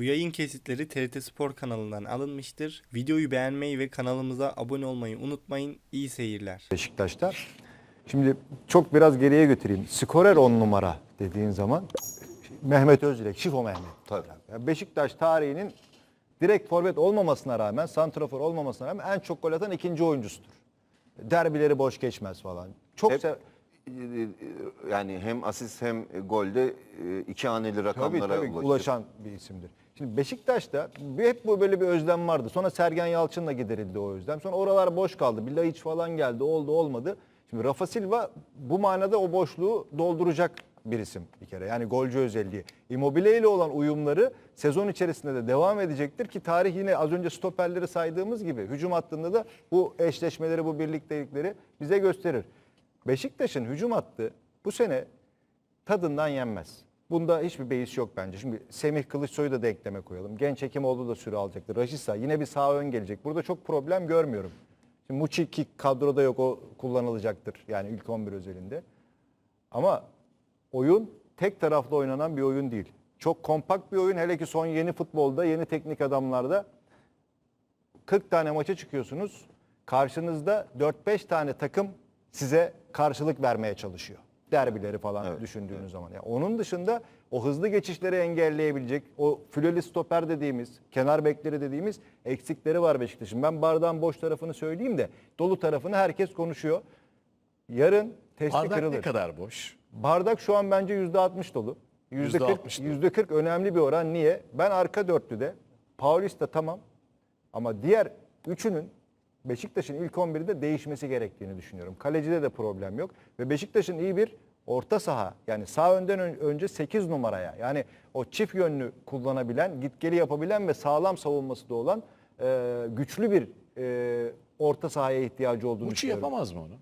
Bu yayın kesitleri TRT Spor kanalından alınmıştır. Videoyu beğenmeyi ve kanalımıza abone olmayı unutmayın. İyi seyirler. Beşiktaş'ta. Şimdi çok biraz geriye götüreyim. Skorer 10 numara dediğin zaman Mehmet Özdilek, Şifo Mehmet. Tabii. Yani Beşiktaş tarihinin direkt forvet olmamasına rağmen, santrafor olmamasına rağmen en çok gol atan ikinci oyuncusudur. Derbileri boş geçmez falan. Çok Hep, sev- yani hem asist hem golde e, iki haneli Tabii rakamlara tabii ulaştı. ulaşan bir isimdir. Şimdi Beşiktaş'ta hep bu böyle bir özlem vardı. Sonra Sergen Yalçın'la giderildi o özlem. Sonra oralar boş kaldı. Billahiç falan geldi. Oldu olmadı. Şimdi Rafa Silva bu manada o boşluğu dolduracak bir isim bir kere. Yani golcü özelliği. Immobile ile olan uyumları sezon içerisinde de devam edecektir ki tarih yine az önce stoperleri saydığımız gibi hücum hattında da bu eşleşmeleri, bu birliktelikleri bize gösterir. Beşiktaş'ın hücum hattı bu sene tadından yenmez. Bunda hiçbir beis yok bence. Şimdi Semih Kılıçsoy'u da denkleme koyalım. Genç Hekimoğlu da süre alacaktır. Raşisa yine bir sağ ön gelecek. Burada çok problem görmüyorum. Şimdi Muçi ki kadroda yok o kullanılacaktır. Yani ilk 11 özelinde. Ama oyun tek taraflı oynanan bir oyun değil. Çok kompakt bir oyun. Hele ki son yeni futbolda, yeni teknik adamlarda 40 tane maça çıkıyorsunuz. Karşınızda 4-5 tane takım size karşılık vermeye çalışıyor. Derbileri falan düşündüğünüz zaman. Yani onun dışında o hızlı geçişleri engelleyebilecek, o füleli stoper dediğimiz, kenar bekleri dediğimiz eksikleri var Beşiktaş'ın. Ben bardağın boş tarafını söyleyeyim de dolu tarafını herkes konuşuyor. Yarın testi Bardak kırılır. ne kadar boş? Bardak şu an bence %60 dolu. %40, %60 dolu. %40 önemli bir oran. Niye? Ben arka dörtlüde Paulista tamam ama diğer üçünün Beşiktaş'ın ilk 11'de değişmesi gerektiğini düşünüyorum. Kalecide de problem yok. Ve Beşiktaş'ın iyi bir orta saha yani sağ önden ön- önce 8 numaraya yani o çift yönlü kullanabilen, git geli yapabilen ve sağlam savunması da olan e, güçlü bir e, orta sahaya ihtiyacı olduğunu Muçi düşünüyorum. yapamaz mı onu?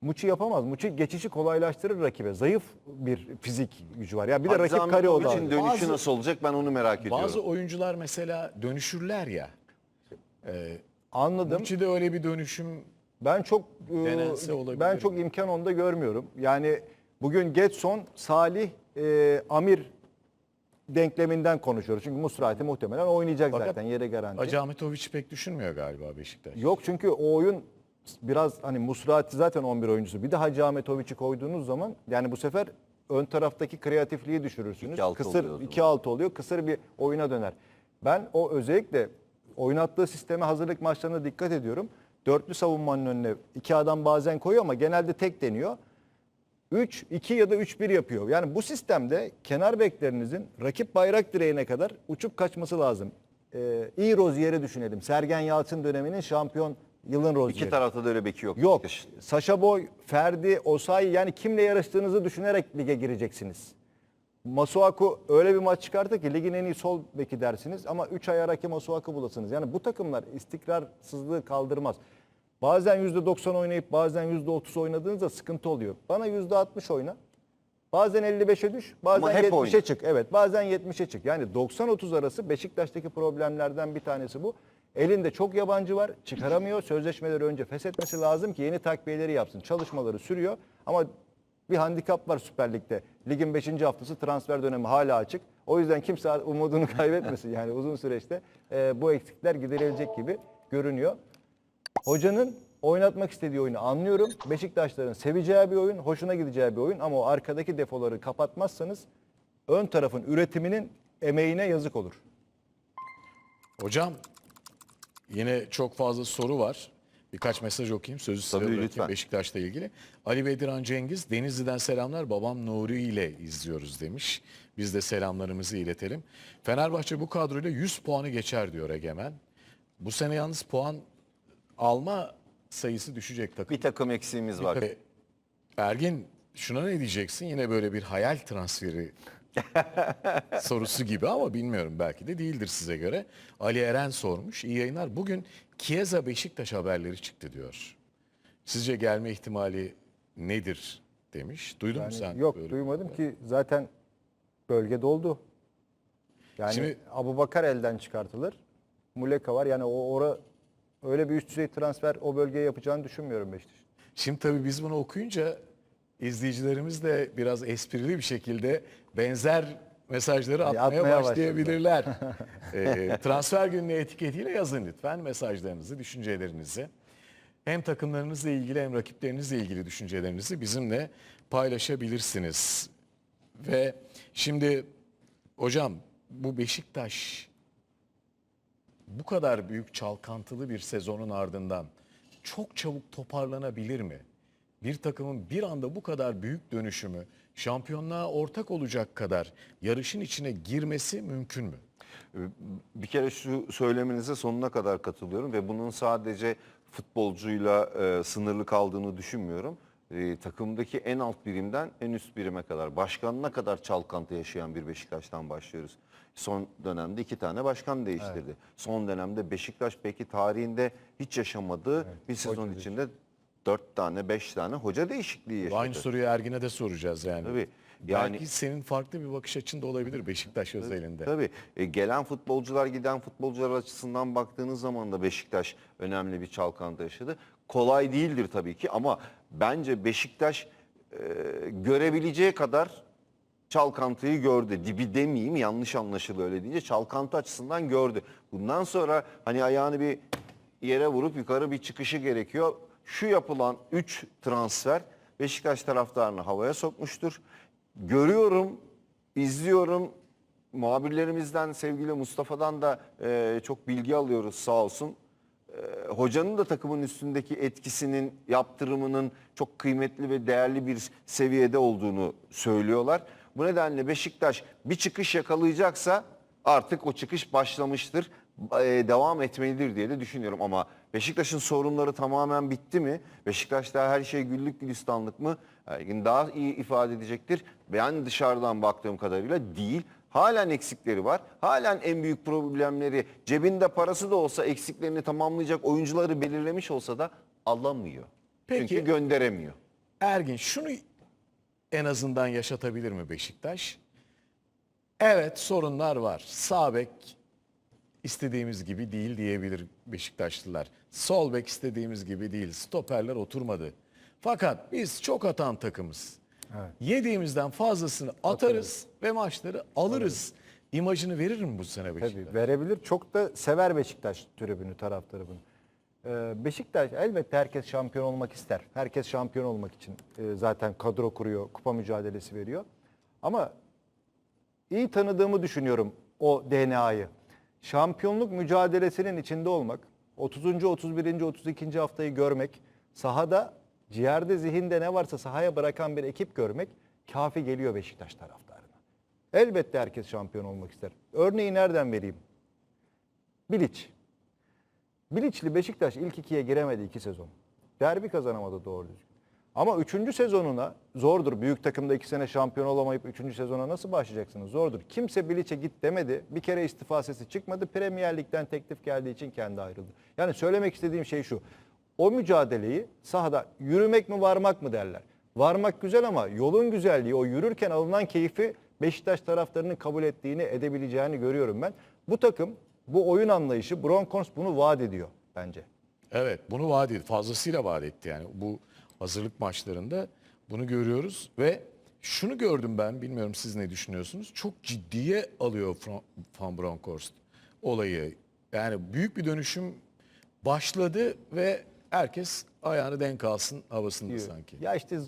Muçi yapamaz. Muçi geçişi kolaylaştırır rakibe. Zayıf bir fizik gücü var. Ya bir de rakip kare odağı. dönüşü Bazı- nasıl olacak ben onu merak ediyorum. Bazı oyuncular mesela dönüşürler ya. Ee, Anladım. Muçi'de öyle bir dönüşüm Ben çok e, Denense olabilir. ben çok imkan onda görmüyorum. Yani bugün Getson, Salih, e, Amir denkleminden konuşuyoruz. Çünkü Musrati muhtemelen oynayacak Fakat zaten yere garanti. Hacı Ahmetoviç pek düşünmüyor galiba Beşiktaş. Yok çünkü o oyun biraz hani Musrati zaten 11 oyuncusu. Bir de Hacı Ahmetoviç'i koyduğunuz zaman yani bu sefer ön taraftaki kreatifliği düşürürsünüz. 2-6 Kısır oluyor o zaman. 2-6 oluyor. Kısır bir oyuna döner. Ben o özellikle oynattığı sisteme hazırlık maçlarına dikkat ediyorum. Dörtlü savunmanın önüne iki adam bazen koyuyor ama genelde tek deniyor. 3, 2 ya da 3-1 yapıyor. Yani bu sistemde kenar beklerinizin rakip bayrak direğine kadar uçup kaçması lazım. Ee, iyi Rozier'i düşünelim. Sergen Yalçın döneminin şampiyon yılın Rozier'i. İki tarafta da öyle beki yok. Yok. Saşa Boy, Ferdi, Osayi yani kimle yarıştığınızı düşünerek lige gireceksiniz. Masuaku öyle bir maç çıkarttı ki ligin en iyi sol beki dersiniz ama 3 ay araki Masuaku bulasınız. Yani bu takımlar istikrarsızlığı kaldırmaz. Bazen %90 oynayıp bazen %30 oynadığınızda sıkıntı oluyor. Bana %60 oyna. Bazen 55'e düş, bazen Ama hep 70'e oyna. çık. Evet, bazen 70'e çık. Yani 90-30 arası Beşiktaş'taki problemlerden bir tanesi bu. Elinde çok yabancı var, çıkaramıyor. Sözleşmeleri önce feshetmesi lazım ki yeni takviyeleri yapsın. Çalışmaları sürüyor ama bir handikap var Süper Lig'de. Ligin 5. haftası transfer dönemi hala açık. O yüzden kimse umudunu kaybetmesin. Yani uzun süreçte e, bu eksikler giderilecek gibi görünüyor. Hocanın oynatmak istediği oyunu anlıyorum. Beşiktaşların seveceği bir oyun, hoşuna gideceği bir oyun ama o arkadaki defoları kapatmazsanız ön tarafın üretiminin emeğine yazık olur. Hocam yine çok fazla soru var. Birkaç mesaj okuyayım. Sözü size Tabii, bırakayım lütfen. Beşiktaş'la ilgili. Ali Bediran Cengiz, Denizli'den selamlar. Babam Nuri ile izliyoruz demiş. Biz de selamlarımızı iletelim. Fenerbahçe bu kadroyla 100 puanı geçer diyor Egemen. Bu sene yalnız puan alma sayısı düşecek takım. Bir takım eksiğimiz var. Tabii. Ergin şuna ne diyeceksin? Yine böyle bir hayal transferi sorusu gibi ama bilmiyorum belki de değildir size göre. Ali Eren sormuş. İyi yayınlar. Bugün Chiesa Beşiktaş haberleri çıktı diyor. Sizce gelme ihtimali nedir demiş. Duydun mu Yani sen? yok böyle? duymadım ki zaten bölge doldu. Yani Şimdi- Abu Bakar elden çıkartılır. Muleka var. Yani o ora öyle bir üst düzey transfer o bölgeye yapacağını düşünmüyorum Beşiktaş. Şimdi tabii biz bunu okuyunca izleyicilerimiz de biraz esprili bir şekilde benzer mesajları atmaya, atmaya başlayabilirler. Ee, transfer günlüğü etiketiyle yazın lütfen mesajlarınızı, düşüncelerinizi. Hem takımlarınızla ilgili hem rakiplerinizle ilgili düşüncelerinizi bizimle paylaşabilirsiniz. Ve şimdi hocam bu Beşiktaş bu kadar büyük çalkantılı bir sezonun ardından çok çabuk toparlanabilir mi? Bir takımın bir anda bu kadar büyük dönüşümü, şampiyonluğa ortak olacak kadar yarışın içine girmesi mümkün mü? Bir kere şu söylemenize sonuna kadar katılıyorum ve bunun sadece futbolcuyla e, sınırlı kaldığını düşünmüyorum. E, takımdaki en alt birimden en üst birime kadar, başkanına kadar çalkantı yaşayan bir Beşiktaş'tan başlıyoruz. Son dönemde iki tane başkan değiştirdi. Son dönemde Beşiktaş belki tarihinde hiç yaşamadığı bir sezon içinde dört tane, beş tane hoca değişikliği yaşadı. Aynı soruyu Ergin'e de soracağız yani. Tabii. Yani Belki senin farklı bir bakış açın da olabilir Beşiktaş özelinde. Tabii. E, gelen futbolcular giden futbolcular açısından baktığınız zaman da Beşiktaş önemli bir çalkantı yaşadı. Kolay değildir tabii ki ama bence Beşiktaş e, görebileceği kadar çalkantıyı gördü. Dibi demeyeyim yanlış anlaşılıyor öyle deyince çalkantı açısından gördü. Bundan sonra hani ayağını bir yere vurup yukarı bir çıkışı gerekiyor. Şu yapılan 3 transfer Beşiktaş taraftarını havaya sokmuştur. Görüyorum, izliyorum. Muhabirlerimizden sevgili Mustafa'dan da e, çok bilgi alıyoruz sağ olsun. E, hocanın da takımın üstündeki etkisinin, yaptırımının çok kıymetli ve değerli bir seviyede olduğunu söylüyorlar. Bu nedenle Beşiktaş bir çıkış yakalayacaksa artık o çıkış başlamıştır. E, devam etmelidir diye de düşünüyorum ama Beşiktaş'ın sorunları tamamen bitti mi? Beşiktaş'ta her şey güllük gülistanlık mı? Ergin daha iyi ifade edecektir. Ben dışarıdan baktığım kadarıyla değil. Halen eksikleri var. Halen en büyük problemleri cebinde parası da olsa eksiklerini tamamlayacak oyuncuları belirlemiş olsa da alamıyor. Peki. Çünkü gönderemiyor. Ergin şunu en azından yaşatabilir mi Beşiktaş? Evet sorunlar var. Sağ bek istediğimiz gibi değil diyebilir Beşiktaşlılar. Sol bek istediğimiz gibi değil. Stoperler oturmadı. Fakat biz çok atan takımız. Yediğimizden fazlasını atarız ve maçları alırız. İmajını verir mi bu sene Beşiktaş? Tabii verebilir. Çok da sever Beşiktaş tribünü, taraftarı bunu. Ee, Beşiktaş elbette herkes şampiyon olmak ister. Herkes şampiyon olmak için e, zaten kadro kuruyor, kupa mücadelesi veriyor. Ama iyi tanıdığımı düşünüyorum o DNA'yı. Şampiyonluk mücadelesinin içinde olmak, 30. 31. 32. haftayı görmek, sahada ciğerde zihinde ne varsa sahaya bırakan bir ekip görmek kafi geliyor Beşiktaş taraftarına. Elbette herkes şampiyon olmak ister. Örneği nereden vereyim? Bilic. Bilic'li Beşiktaş ilk ikiye giremedi iki sezon. Derbi kazanamadı doğru düzgün. Ama üçüncü sezonuna zordur. Büyük takımda iki sene şampiyon olamayıp üçüncü sezona nasıl başlayacaksınız? Zordur. Kimse Bilic'e git demedi. Bir kere istifa sesi çıkmadı. Premier Lig'den teklif geldiği için kendi ayrıldı. Yani söylemek istediğim şey şu. O mücadeleyi sahada yürümek mi varmak mı derler. Varmak güzel ama yolun güzelliği, o yürürken alınan keyfi Beşiktaş taraftarının kabul ettiğini, edebileceğini görüyorum ben. Bu takım, bu oyun anlayışı, Broncos bunu vaat ediyor bence. Evet bunu vaat etti. Fazlasıyla vaat etti yani. Bu hazırlık maçlarında bunu görüyoruz ve şunu gördüm ben bilmiyorum siz ne düşünüyorsunuz. Çok ciddiye alıyor Van Bronckhorst olayı. Yani büyük bir dönüşüm başladı ve herkes ayağını denk alsın havasında sanki. Ya işte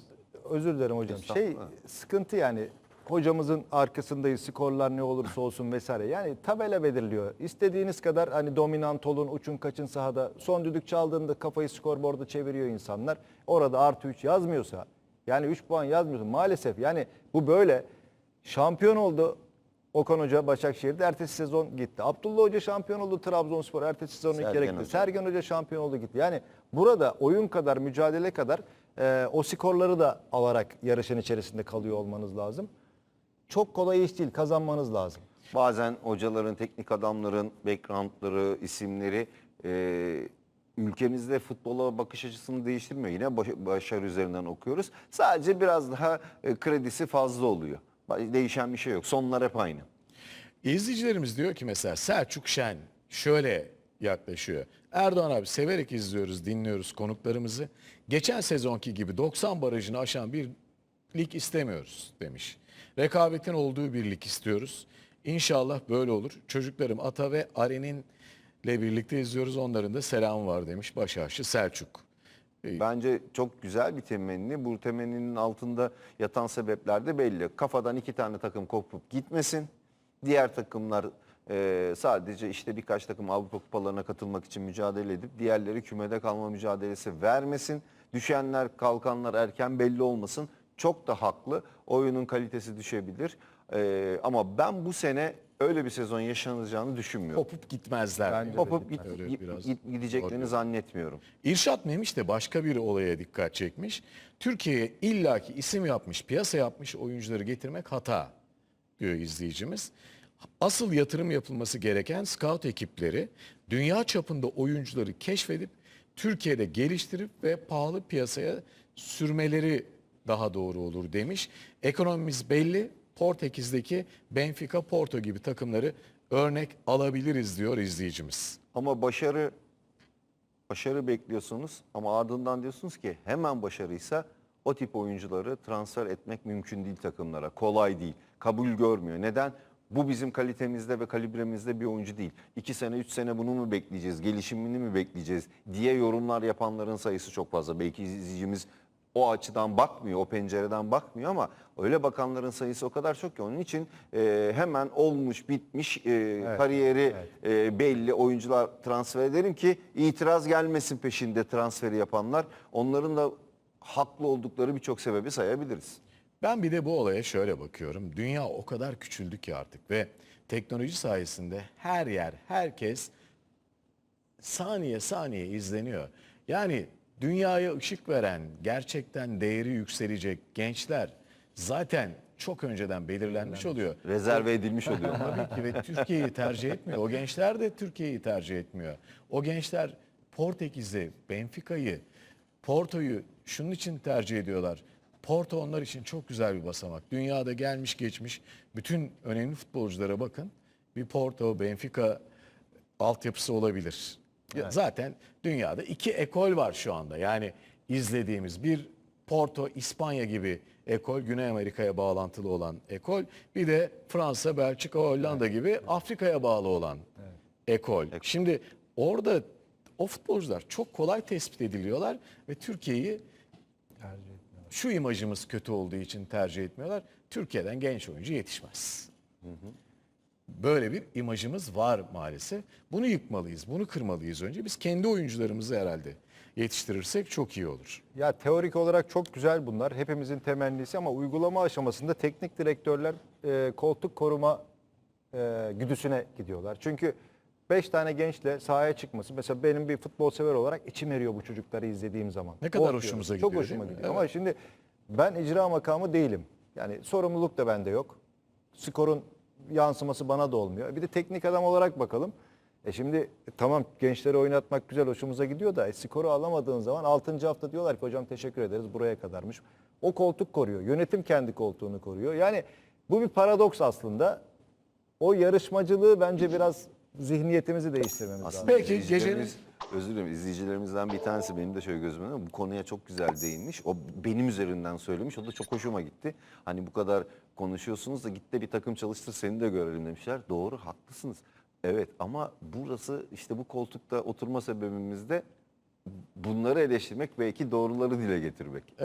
özür dilerim hocam. Şey sıkıntı yani hocamızın arkasındayız skorlar ne olursa olsun vesaire. Yani tabela belirliyor. İstediğiniz kadar hani dominant olun uçun kaçın sahada. Son düdük çaldığında kafayı skorboarda çeviriyor insanlar. Orada artı 3 yazmıyorsa yani 3 puan yazmıyorsa maalesef yani bu böyle şampiyon oldu. Okan Hoca Başakşehir'de ertesi sezon gitti. Abdullah Hoca şampiyon oldu Trabzonspor ertesi sezon ilk Sergen kere gitti. Hoca. Sergen Hoca şampiyon oldu gitti. Yani burada oyun kadar mücadele kadar e, o skorları da alarak yarışın içerisinde kalıyor olmanız lazım. Çok kolay iş değil kazanmanız lazım. Bazen hocaların, teknik adamların backgroundları, isimleri e, ülkemizde futbola bakış açısını değiştirmiyor. Yine baş- başarı üzerinden okuyoruz. Sadece biraz daha e, kredisi fazla oluyor. Değişen bir şey yok. Sonlar hep aynı. İzleyicilerimiz diyor ki mesela Selçuk Şen şöyle yaklaşıyor. Erdoğan abi severek izliyoruz, dinliyoruz konuklarımızı. Geçen sezonki gibi 90 barajını aşan bir lig istemiyoruz demiş. Rekabetin olduğu birlik istiyoruz. İnşallah böyle olur. Çocuklarım Ata ve Aren'in ile birlikte izliyoruz. Onların da selamı var demiş Başakşı Selçuk. Bence çok güzel bir temenni. Bu temenninin altında yatan sebepler de belli. Kafadan iki tane takım kopup gitmesin. Diğer takımlar e, sadece işte birkaç takım Avrupa kupalarına katılmak için mücadele edip diğerleri kümede kalma mücadelesi vermesin. Düşenler kalkanlar erken belli olmasın. Çok da haklı. Oyunun kalitesi düşebilir. E, ama ben bu sene öyle bir sezon yaşanacağını düşünmüyorum. Kopup gitmezler. Bence de. Kopup git- Öyle git- biraz git- gideceklerini doğru. zannetmiyorum. İrşat Memiş de başka bir olaya dikkat çekmiş. Türkiye'ye illaki isim yapmış, piyasa yapmış oyuncuları getirmek hata diyor izleyicimiz. Asıl yatırım yapılması gereken scout ekipleri dünya çapında oyuncuları keşfedip Türkiye'de geliştirip ve pahalı piyasaya sürmeleri daha doğru olur demiş. Ekonomimiz belli. Portekiz'deki Benfica, Porto gibi takımları örnek alabiliriz diyor izleyicimiz. Ama başarı başarı bekliyorsunuz ama ardından diyorsunuz ki hemen başarıysa o tip oyuncuları transfer etmek mümkün değil takımlara. Kolay değil. Kabul görmüyor. Neden? Bu bizim kalitemizde ve kalibremizde bir oyuncu değil. İki sene, üç sene bunu mu bekleyeceğiz, gelişimini mi bekleyeceğiz diye yorumlar yapanların sayısı çok fazla. Belki izleyicimiz o açıdan bakmıyor, o pencereden bakmıyor ama öyle bakanların sayısı o kadar çok ki onun için e, hemen olmuş, bitmiş, e, kariyeri e, belli oyuncular transfer ederim ki itiraz gelmesin peşinde transferi yapanlar. Onların da haklı oldukları birçok sebebi sayabiliriz. Ben bir de bu olaya şöyle bakıyorum. Dünya o kadar küçüldü ki artık ve teknoloji sayesinde her yer, herkes saniye saniye izleniyor. Yani dünyaya ışık veren, gerçekten değeri yükselecek gençler zaten çok önceden belirlenmiş oluyor. Rezerve edilmiş oluyor. Tabii ki ve Türkiye'yi tercih etmiyor. O gençler de Türkiye'yi tercih etmiyor. O gençler Portekiz'i, Benfica'yı, Porto'yu şunun için tercih ediyorlar. Porto onlar için çok güzel bir basamak. Dünyada gelmiş geçmiş bütün önemli futbolculara bakın. Bir Porto, Benfica altyapısı olabilir. Ya Zaten dünyada iki ekol var şu anda. Yani izlediğimiz bir Porto, İspanya gibi ekol, Güney Amerika'ya bağlantılı olan ekol. Bir de Fransa, Belçika, Hollanda gibi Afrika'ya bağlı olan ekol. Şimdi orada o futbolcular çok kolay tespit ediliyorlar ve Türkiye'yi şu imajımız kötü olduğu için tercih etmiyorlar. Türkiye'den genç oyuncu yetişmez. Böyle bir imajımız var maalesef. Bunu yıkmalıyız, bunu kırmalıyız önce. Biz kendi oyuncularımızı herhalde yetiştirirsek çok iyi olur. Ya teorik olarak çok güzel bunlar. Hepimizin temennisi ama uygulama aşamasında teknik direktörler e, koltuk koruma e, güdüsüne gidiyorlar. Çünkü 5 tane gençle sahaya çıkması mesela benim bir futbol sever olarak içim eriyor bu çocukları izlediğim zaman. Ne kadar Korkuyorum. hoşumuza Çok gidiyor, hoşuma değil mi? gidiyor. Ama şimdi ben icra makamı değilim. Yani sorumluluk da bende yok. Skorun yansıması bana da olmuyor. Bir de teknik adam olarak bakalım. E şimdi e, tamam gençleri oynatmak güzel hoşumuza gidiyor da e, skoru alamadığın zaman 6. hafta diyorlar ki hocam teşekkür ederiz buraya kadarmış. O koltuk koruyor. Yönetim kendi koltuğunu koruyor. Yani bu bir paradoks aslında. O yarışmacılığı bence biraz zihniyetimizi değiştirmemiz lazım. Peki, izleyicilerimiz- Özür dilerim izleyicilerimizden bir tanesi benim de şöyle gözüme önüne, bu konuya çok güzel değinmiş. O benim üzerinden söylemiş. O da çok hoşuma gitti. Hani bu kadar konuşuyorsunuz da git de bir takım çalıştır seni de görelim demişler. Doğru haklısınız. Evet ama burası işte bu koltukta oturma sebebimiz de bunları eleştirmek belki doğruları dile getirmek.